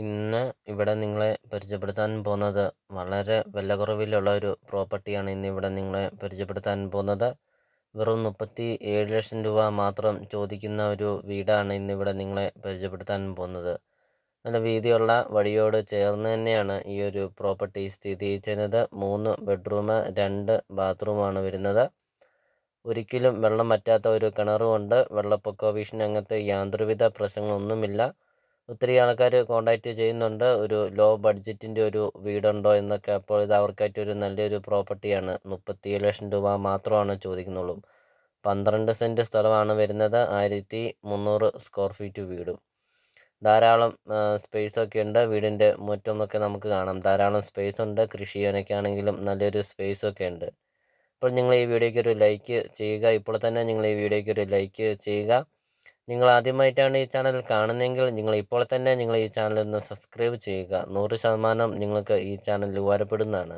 ഇന്ന് ഇവിടെ നിങ്ങളെ പരിചയപ്പെടുത്താൻ പോകുന്നത് വളരെ വില കുറവിലുള്ള ഒരു പ്രോപ്പർട്ടിയാണ്. ഇന്ന് ഇവിടെ നിങ്ങളെ പരിചയപ്പെടുത്താൻ പോകുന്നത് വെറും മുപ്പത്തി ഏഴ് ലക്ഷം രൂപ മാത്രം ചോദിക്കുന്ന ഒരു വീടാണ് ഇന്ന് ഇവിടെ നിങ്ങളെ പരിചയപ്പെടുത്താൻ പോകുന്നത്. നല്ല വീതിയുള്ള വഴിയോട് ചേർന്ന് തന്നെയാണ് ഈ ഒരു പ്രോപ്പർട്ടി സ്ഥിതി ചെയ്യുന്നത്. മൂന്ന് ബെഡ്റൂം രണ്ട് ബാത്റൂമാണ് വരുന്നത്. ഒരിക്കലും വെള്ളം പറ്റാത്ത ഒരു കിണറുമുണ്ട് വെള്ളപ്പൊക്ക ഭീഷണി അങ്ങനത്തെ യാതൊരുവിധ പ്രശ്നങ്ങളൊന്നുമില്ല. ഒത്തിരി ആൾക്കാർ കോണ്ടാക്ട് ചെയ്യുന്നുണ്ട്. ഒരു ലോ ബഡ്ജറ്റിന്റെ ഒരു വീടുണ്ടോ എന്നൊക്കെ അപ്പോൾ ഇത് അവർക്കായിട്ട് ഒരു നല്ലൊരു പ്രോപ്പർട്ടിയാണ് മുപ്പത്തിയേഴ് ലക്ഷം രൂപ മാത്രമാണ് ചോദിക്കുന്നുള്ളൂ. പന്ത്രണ്ട് സെന്റ് സ്ഥലമാണ് വരുന്നത്. ആയിരത്തി മുന്നൂറ് സ്ക്വയർ ഫീറ്റ് വീടും. ധാരാളം സ്പേസ് ഒക്കെ ഉണ്ട്. വീടിന്റെ മുറ്റമൊക്കെ നമുക്ക് കാണാം. ധാരാളം സ്പേസ് ഉണ്ട്. കൃഷി ചെയ്യാനൊക്കെ ആണെങ്കിലും നല്ലൊരു സ്പേസ് ഒക്കെ ഉണ്ട്. അപ്പോൾ നിങ്ങൾ ഈ വീഡിയോയ്ക്ക് ഒരു ലൈക്ക് ചെയ്യുക. ഇപ്പോൾ തന്നെ നിങ്ങൾ ഈ വീഡിയോയ്ക്ക് ഒരു ലൈക്ക് ചെയ്യുക. നിങ്ങൾ ആദ്യമായിട്ടാണ് ഈ ചാനൽ കാണുന്നതെങ്കിൽ നിങ്ങൾ ഇപ്പോൾ തന്നെ നിങ്ങൾ ഈ ചാനൽ ഒന്ന് സബ്സ്ക്രൈബ് ചെയ്യുക. നൂറ് ശതമാനം നിങ്ങൾക്ക് ഈ ചാനൽ ഉപകാരപ്പെടുന്നതാണ്.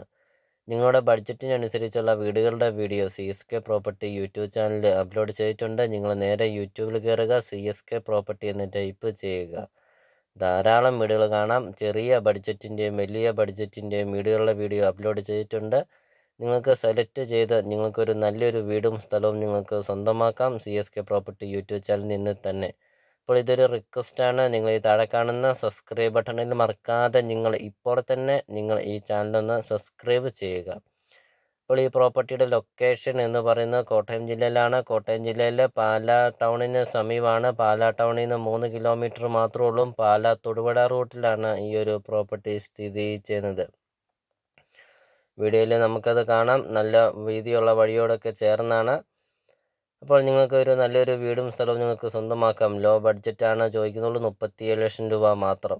നിങ്ങളുടെ ബഡ്ജറ്റിനനുസരിച്ചുള്ള വീടുകളുടെ video C S K property YouTube ചാനലിൽ അപ്ലോഡ് ചെയ്തിട്ടുണ്ട്. നിങ്ങൾ നേരെ യൂട്യൂബിൽ കയറുക സി എസ് കെ പ്രോപ്പർട്ടി എന്ന് ടൈപ്പ് ചെയ്യുക. ധാരാളം വീടുകൾ കാണാം. ചെറിയ ബഡ്ജറ്റിന്റെയും വലിയ ബഡ്ജറ്റിന്റെയും വീടുകളുടെ വീഡിയോ അപ്ലോഡ് ചെയ്തിട്ടുണ്ട്. നിങ്ങൾക്ക് സെലക്ട് ചെയ്ത് നിങ്ങൾക്കൊരു നല്ലൊരു വീടും സ്ഥലവും നിങ്ങൾക്ക് സ്വന്തമാക്കാം. C S K property YouTube channel നിന്ന് തന്നെ. അപ്പോൾ ഇതൊരു റിക്വസ്റ്റാണ് നിങ്ങൾ ഈ താഴെ കാണുന്ന സബ്സ്ക്രൈബ് ബട്ടണിൽ മറക്കാതെ നിങ്ങൾ ഇപ്പോൾ തന്നെ നിങ്ങൾ ഈ ചാനലൊന്ന് സബ്സ്ക്രൈബ് ചെയ്യുക. അപ്പോൾ ഈ പ്രോപ്പർട്ടിയുടെ ലൊക്കേഷൻ എന്ന് പറയുന്നത് കോട്ടയം ജില്ലയിലാണ്. കോട്ടയം ജില്ലയിലെ പാലാ ടൗണിന് സമീപമാണ്. പാലാ ടൗണിൽ നിന്ന് മൂന്ന് കിലോമീറ്റർ മാത്രമേ ഉള്ളൂ. പാലാ തൊടുപുഴ റൂട്ടിലാണ് ഈ ഒരു പ്രോപ്പർട്ടി സ്ഥിതി ചെയ്യുന്നത്. വീഡിയോയിൽ നമുക്കത് കാണാം. നല്ല വീതിയുള്ള വഴിയോടൊക്കെ ചേർന്നാണ്. അപ്പോൾ നിങ്ങൾക്ക് ഒരു നല്ലൊരു വീടും സ്ഥലവും നിങ്ങൾക്ക് സ്വന്തമാക്കാം. ലോ ബഡ്ജറ്റാണ് ചോദിക്കുന്നുള്ളൂ. മുപ്പത്തിയേഴ് ലക്ഷം രൂപ മാത്രം.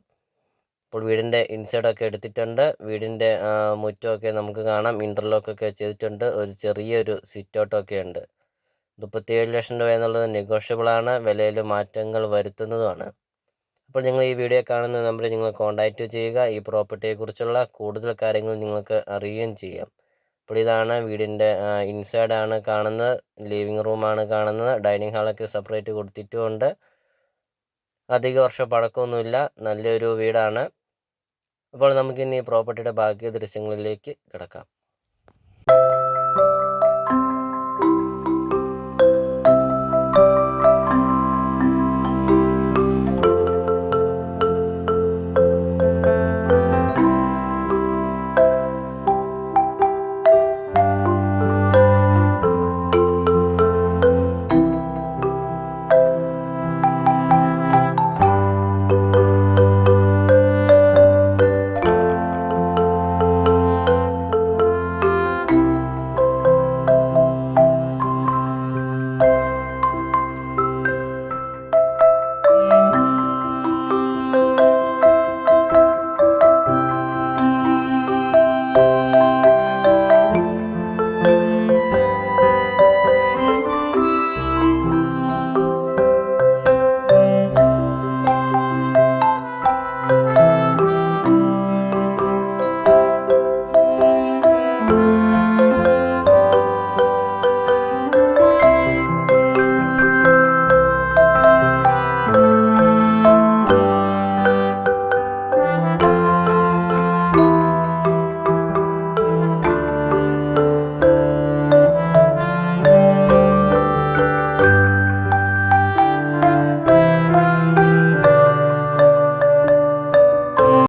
അപ്പോൾ വീടിന്റെ ഇൻസൈഡൊക്കെ എടുത്തിട്ടുണ്ട്. വീടിന്റെ മുറ്റമൊക്കെ നമുക്ക് കാണാം. ഇന്റർലോക്കൊക്കെ ചെയ്തിട്ടുണ്ട്. ഒരു ചെറിയൊരു സിറ്റൗട്ടൊക്കെ ഉണ്ട്. മുപ്പത്തിയേഴ് ലക്ഷം രൂപ എന്നുള്ളത് നെഗോഷ്യബിളാണ്. വിലയിൽ മാറ്റങ്ങൾ വരുത്തുന്നതുമാണ്. അപ്പോൾ നിങ്ങൾ ഈ വീഡിയോ കാണുന്ന നമ്പറിൽ നിങ്ങൾ കോൺടാക്റ്റ് ചെയ്യുക. ഈ പ്രോപ്പർട്ടിയെക്കുറിച്ചുള്ള കൂടുതൽ കാര്യങ്ങൾ നിങ്ങൾക്ക് അറിയുകയും ചെയ്യാം. അപ്പോൾ ഇതാണ് വീടിന്റെ ആണ് കാണുന്നത്. ലിവിങ് റൂമാണ് കാണുന്നത്. ഡൈനിങ് ഹാളൊക്കെ സെപ്പറേറ്റ് കൊടുത്തിട്ടുമുണ്ട് അധിക വർഷം പഴക്കമൊന്നുമില്ല. നല്ലൊരു വീടാണ്. അപ്പോൾ നമുക്കിനി പ്രോപ്പർട്ടിയുടെ ബാക്കി ദൃശ്യങ്ങളിലേക്ക് കിടക്കാം.